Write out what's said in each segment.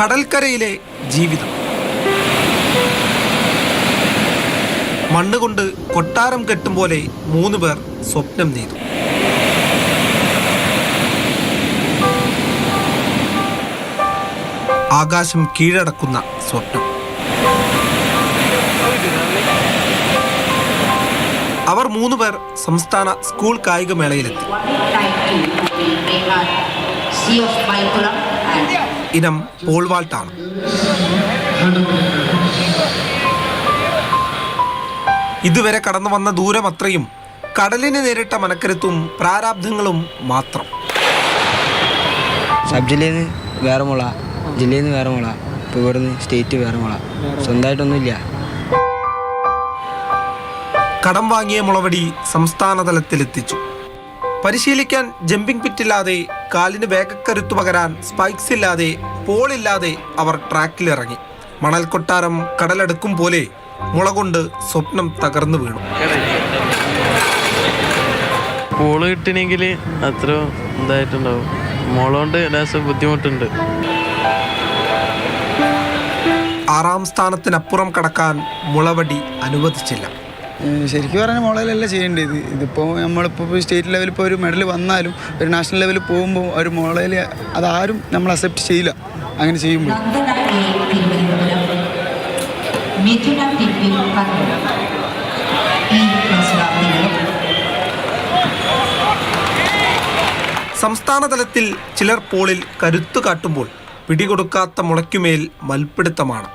കടൽക്കരയിലെ ജീവിതം. മണ്ണുകൊണ്ട് കൊട്ടാരം കെട്ടും പോലെ മൂന്ന് പേർ സ്വപ്നം നെയ്തു ആകാശം കീഴടക്കുന്ന സ്വപ്നം. അവർ മൂന്ന് പേർ സംസ്ഥാന സ്കൂൾ കായികമേളയിലെത്തി. 2092 we had Sea of Malpuram and ഇനം പോൾവാൾട്ടാണ് ഇതുവരെ കടന്നു വന്ന ദൂരം അത്രയും കടലിന് നേരിട്ട മനക്കരുത്തും പ്രാരാബ്ധങ്ങളും മാത്രം. സബ് ജില്ലയിൽ നിന്ന് വേറെ മുള ജില്ലയിൽ നിന്ന് വേറെ മുള ഇപ്പോൾ ഇവിടുന്ന് സ്റ്റേറ്റ് വേറെ മുള. സ്വന്തമായിട്ടൊന്നുമില്ല. കടം വാങ്ങിയ മുളവടി സംസ്ഥാന തലത്തിലെത്തിച്ചു പരിശീലിക്കാൻ ജമ്പിംഗ് പിറ്റില്ലാതെ കാലിന് വേഗക്കരുത്തു പകരാൻ സ്പൈക്സ് ഇല്ലാതെ പോളില്ലാതെ അവർ ട്രാക്കിലിറങ്ങി. മണൽ കൊട്ടാരം കടലെടുക്കും പോലെ മുളകൊണ്ട് സ്വപ്നം തകർന്നു വീണു. പോൾ കിട്ടണമെങ്കിൽ അത്ര ഇതായിട്ടുണ്ടാവും. മുളകൊണ്ട് ലേശം ബുദ്ധിമുട്ടുണ്ട്. ആറാം സ്ഥാനത്തിനപ്പുറം കടക്കാൻ മുളവടി അനുവദിച്ചില്ല. ശരിക്കും പറഞ്ഞാൽ മോളയിലല്ല ചെയ്യേണ്ടത് ഇതിപ്പോൾ നമ്മളിപ്പോൾ സ്റ്റേറ്റ് ലെവലിൽ ഇപ്പോൾ ഒരു മെഡൽ വന്നാലും ഒരു നാഷണൽ ലെവലിൽ പോകുമ്പോൾ ഒരു മോളയിൽ അതാരും നമ്മൾ അക്സെപ്റ്റ് ചെയ്യില്ല അങ്ങനെ ചെയ്യുമ്പോൾ സംസ്ഥാനതലത്തിൽ ചിലർ പോളിൽ കരുത്തു കാട്ടുമ്പോൾ പിടികൊടുക്കാത്ത മുളയ്ക്കുമേൽ മൽപ്പിടുത്തമാണ്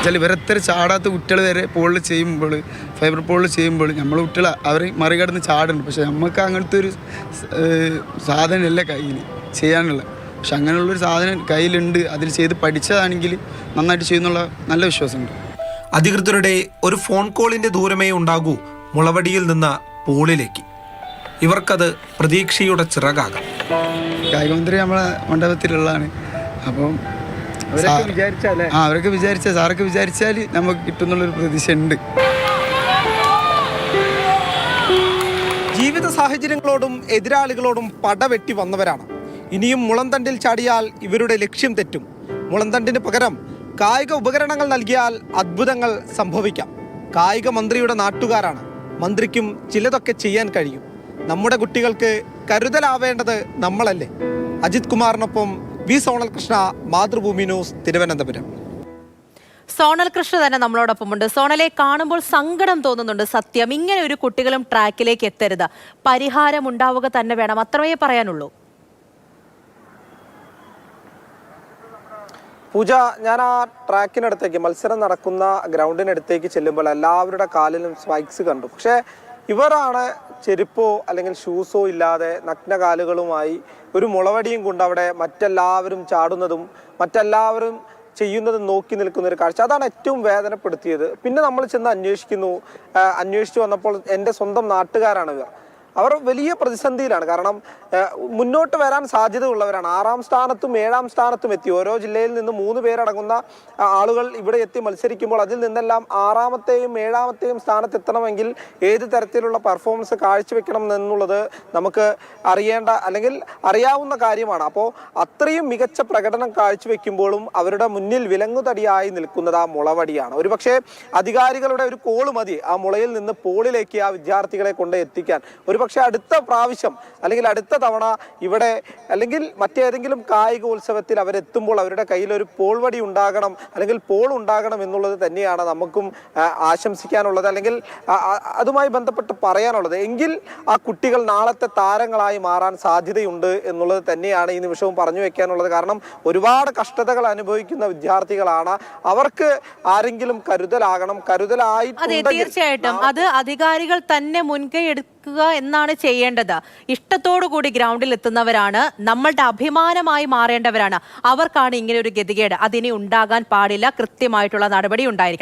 വെച്ചാൽ ഇവരത്ര ചാടാത്ത കുട്ടികൾ വരെ പോളിൽ ചെയ്യുമ്പോൾ ഫൈബർ പോളിൽ ചെയ്യുമ്പോൾ നമ്മൾ കുട്ടികൾ അവർ മറികടന്ന് ചാടുന്നുണ്ട് പക്ഷേ നമുക്ക് അങ്ങനത്തെ ഒരു സാധനമല്ല കയ്യിൽ ചെയ്യാനുള്ള പക്ഷെ അങ്ങനെയുള്ളൊരു സാധനം കയ്യിലുണ്ട് അതിൽ ചെയ്ത് പഠിച്ചതാണെങ്കിൽ നന്നായിട്ട് ചെയ്യുന്നുള്ള നല്ല വിശ്വാസമുണ്ട്. അധികൃതരുടെ ഒരു ഫോൺ കോളിന്റെ ദൂരമേ ഉണ്ടാകൂ മുളവടിയിൽ നിന്ന് പോളിലേക്ക്. ഇവർക്കത് പ്രതീക്ഷയുടെ ചിറകാകാം. കായികമന്ത്രി നമ്മളെ മണ്ഡപത്തിലുള്ളതാണ്. അപ്പം ആ അവരൊക്കെ വിചാരിച്ച സാറൊക്കെ വിചാരിച്ചാൽ നമുക്ക് കിട്ടുന്നുള്ളൊരു പ്രതീക്ഷ ഉണ്ട് ജീവിത സാഹചര്യങ്ങളോടും എതിരാളികളോടും പടവെട്ടി വന്നവരാണ്. ഇനിയും മുളന്തണ്ടിൽ ചാടിയാൽ ഇവരുടെ ലക്ഷ്യം തെറ്റും. മുളന്തണ്ടിന് പകരം കായിക ഉപകരണങ്ങൾ നൽകിയാൽ അത്ഭുതങ്ങൾ സംഭവിക്കാം. കായിക മന്ത്രിയുടെ നാട്ടുകാരാണ്. മന്ത്രിക്കും ചിലതൊക്കെ ചെയ്യാൻ കഴിയും. നമ്മുടെ കുട്ടികൾക്ക് കരുതലാവേണ്ടത് നമ്മളല്ലേ. അജിത് കുമാറിനൊപ്പം വി സോണൽ കൃഷ്ണ മാതൃഭൂമി ന്യൂസ് തിരുവനന്തപുരം. സോണൽ കൃഷ്ണ തന്നെ നമ്മളോടൊപ്പമുണ്ട് സോണലെ കാണുമ്പോൾ സങ്കടം തോന്നുന്നുണ്ട് സത്യം. ഇങ്ങനെ ഒരു കുട്ടികളും ട്രാക്കിലേക്ക് എത്തരുത്. പരിഹാരം ഉണ്ടാവുക തന്നെ വേണം. അത്രമേ പറയാനുള്ളൂ. പൂജ ഞാൻ ആ ട്രാക്കിനടുത്തേക്ക് മത്സരം നടക്കുന്ന ഗ്രൗണ്ടിനടുത്തേക്ക് ചെല്ലുമ്പോൾ എല്ലാവരുടെ കാലിലും സ്പൈക്സ് കണ്ടു. പക്ഷേ ഇവരാണ് ചെരുപ്പോ അല്ലെങ്കിൽ ഷൂസോ ഇല്ലാതെ നഗ്നകാലുകളുമായി ഒരു മുളവടിയും കൊണ്ട് അവിടെ മറ്റെല്ലാവരും ചാടുന്നതും മറ്റെല്ലാവരും ചെയ്യുന്നതും നോക്കി നിൽക്കുന്ന ഒരു കാഴ്ച. അതാണ് ഏറ്റവും വേദനപ്പെടുത്തിയത്. പിന്നെ നമ്മൾ ചെന്ന് അന്വേഷിക്കുന്നു. അന്വേഷിച്ചു വന്നപ്പോൾ എന്റെ സ്വന്തം നാട്ടുകാരാണ് ഇവർ. അവർ വലിയ പ്രതിസന്ധിയിലാണ്. കാരണം മുന്നോട്ട് വരാൻ സാധ്യതയുള്ളവരാണ്. ആറാം സ്ഥാനത്തും ഏഴാം സ്ഥാനത്തും എത്തി. ഓരോ ജില്ലയിൽ നിന്ന് മൂന്ന് പേരടങ്ങുന്ന ആളുകൾ ഇവിടെ എത്തി മത്സരിക്കുമ്പോൾ അതിൽ നിന്നെല്ലാം ആറാമത്തെയും ഏഴാമത്തെയും സ്ഥാനത്തെത്തണമെങ്കിൽ ഏത് തരത്തിലുള്ള പെർഫോമൻസ് കാഴ്ചവെക്കണം എന്നുള്ളത് നമുക്ക് അറിയേണ്ട അല്ലെങ്കിൽ അറിയാവുന്ന കാര്യമാണ്. അപ്പോൾ അത്രയും മികച്ച പ്രകടനം കാഴ്ചവെക്കുമ്പോഴും അവരുടെ മുന്നിൽ വിലങ്ങുതടിയായി നിൽക്കുന്നത് ആ മുളവടിയാണ്. ഒരുപക്ഷെ അധികാരികളുടെ ഒരു കോൾ മതി ആ മുളയിൽ നിന്ന് പോളിലേക്ക് ആ വിദ്യാർത്ഥികളെ കൊണ്ട് എത്തിക്കാൻ. ഒരുപക്ഷെ അടുത്ത പ്രാവശ്യം അല്ലെങ്കിൽ അടുത്ത തവണ ഇവിടെ അല്ലെങ്കിൽ മറ്റേതെങ്കിലും കായിക ഉത്സവത്തിൽ അവരെത്തുമ്പോൾ അവരുടെ കയ്യിൽ ഒരു പോൾവടി ഉണ്ടാകണം അല്ലെങ്കിൽ പോൾ ഉണ്ടാകണം എന്നുള്ളത് തന്നെയാണ് നമുക്കും ആശംസിക്കാനുള്ളത്. അല്ലെങ്കിൽ അതുമായി ബന്ധപ്പെട്ട് പറയാനുള്ളത്. എങ്കിൽ ആ കുട്ടികൾ നാളത്തെ താരങ്ങളായി മാറാൻ സാധ്യതയുണ്ട് എന്നുള്ളത് തന്നെയാണ് ഈ നിമിഷവും പറഞ്ഞു വെക്കാനുള്ളത്. കാരണം ഒരുപാട് കഷ്ടതകൾ അനുഭവിക്കുന്ന വിദ്യാർത്ഥികളാണ്. അവർക്ക് ആരെങ്കിലും കരുതലാകണം. കരുതലായി തീർച്ചയായിട്ടും. അത് അധികാരികൾ തന്നെ മുൻകൈ എടുക്കുക എന്നാണ് ചെയ്യേണ്ടത്. ഇഷ്ടത്തോടു കൂടി ഗ്രൗണ്ടിൽ എത്തുന്നവരാണ് നമ്മളുടെ അഭിമാനമായി മാറേണ്ടവരാണ്. അവർക്കാണ് ഇങ്ങനെ ഒരു ഗതികേട്. അതിനി ഉണ്ടാകാൻ പാടില്ല. കൃത്യമായിട്ടുള്ള നടപടി ഉണ്ടായിരിക്കണം.